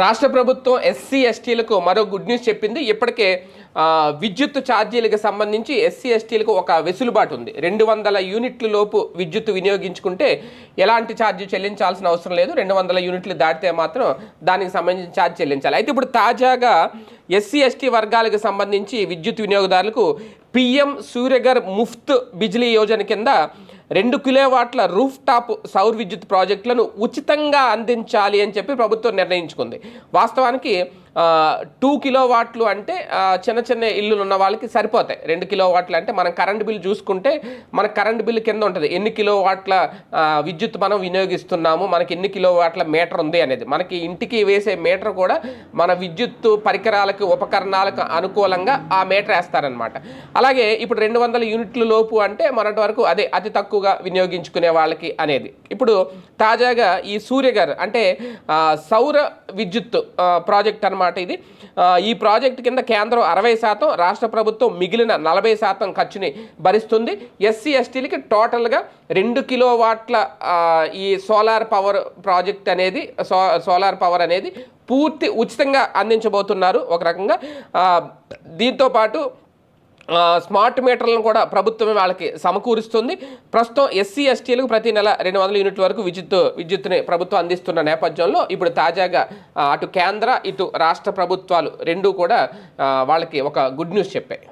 రాష్ట్ర ప్రభుత్వం ఎస్సీ ఎస్టీలకు మరో గుడ్ న్యూస్ చెప్పింది. ఇప్పటికే విద్యుత్ ఛార్జీలకు సంబంధించి ఎస్సీ ఎస్టీలకు ఒక వెసులుబాటు ఉంది. రెండు వందల యూనిట్ల లోపు విద్యుత్ వినియోగించుకుంటే ఎలాంటి ఛార్జ్ చెల్లించాల్సిన అవసరం లేదు. రెండు వందల యూనిట్లు దాటితే మాత్రం దానికి సంబంధించిన ఛార్జ్ చెల్లించాలి. అయితే ఇప్పుడు తాజాగా ఎస్సీ ఎస్టీ వర్గాలకు సంబంధించి విద్యుత్ వినియోగదారులకు పిఎం సూర్యగర్ ముఫ్త్ బిజిలీ యోజన కింద రెండు కిలోవాట్ల రూఫ్ టాప్ సౌర విద్యుత్ ప్రాజెక్టులను ఉచితంగా అందించాలి అని చెప్పి ప్రభుత్వం నిర్ణయించుకుంది. వాస్తవానికి టూ కిలో వాట్లు అంటే చిన్న చిన్న ఇల్లులు ఉన్న వాళ్ళకి సరిపోతాయి. రెండు కిలో వాట్లు అంటే మనం కరెంట్ బిల్ చూసుకుంటే మన కరెంట్ బిల్ కింద ఉంటుంది. ఎన్ని కిలో వాట్ల విద్యుత్ మనం వినియోగిస్తున్నాము మనకి ఎన్ని కిలో వాట్ల మీటర్ ఉంది అనేది. మనకి ఇంటికి వేసే మీటర్ కూడా మన విద్యుత్ పరికరాలకు ఉపకరణాలకు అనుకూలంగా ఆ మీటర్ వేస్తారనమాట అలాగే ఇప్పుడు రెండు వందల యూనిట్ల లోపు అంటే మొన్నటి వరకు అదే అతి తక్కువగా వినియోగించుకునే వాళ్ళకి అనేది. ఇప్పుడు తాజాగా ఈ సూర్యగారు అంటే సౌర విద్యుత్ ప్రాజెక్ట్ అనమాట అనమాట ఇది. ఈ ప్రాజెక్ట్ కింద కేంద్రం అరవై శాతం రాష్ట్ర ప్రభుత్వం మిగిలిన నలభై శాతం ఖర్చుని భరిస్తుంది. ఎస్సీ ఎస్టీలకి టోటల్గా రెండు కిలో వాట్ల ఈ సోలార్ పవర్ ప్రాజెక్ట్ అనేది సో సోలార్ పవర్ అనేది పూర్తి ఉచితంగా అందించబోతున్నారు. ఒక రకంగా దీంతోపాటు దీంతో పాటు స్మార్ట్ మీటర్లను కూడా ప్రభుత్వమే వాళ్ళకి సమకూరుస్తుంది. ప్రస్తుతం ఎస్సీ ఎస్టీలకు ప్రతి నెల రెండు వందల యూనిట్ల వరకు విద్యుత్ విద్యుత్ని ప్రభుత్వం అందిస్తున్న నేపథ్యంలో ఇప్పుడు తాజాగా అటు కేంద్ర ఇటు రాష్ట్ర ప్రభుత్వాలు రెండూ కూడా వాళ్ళకి ఒక గుడ్ న్యూస్ చెప్పాయి.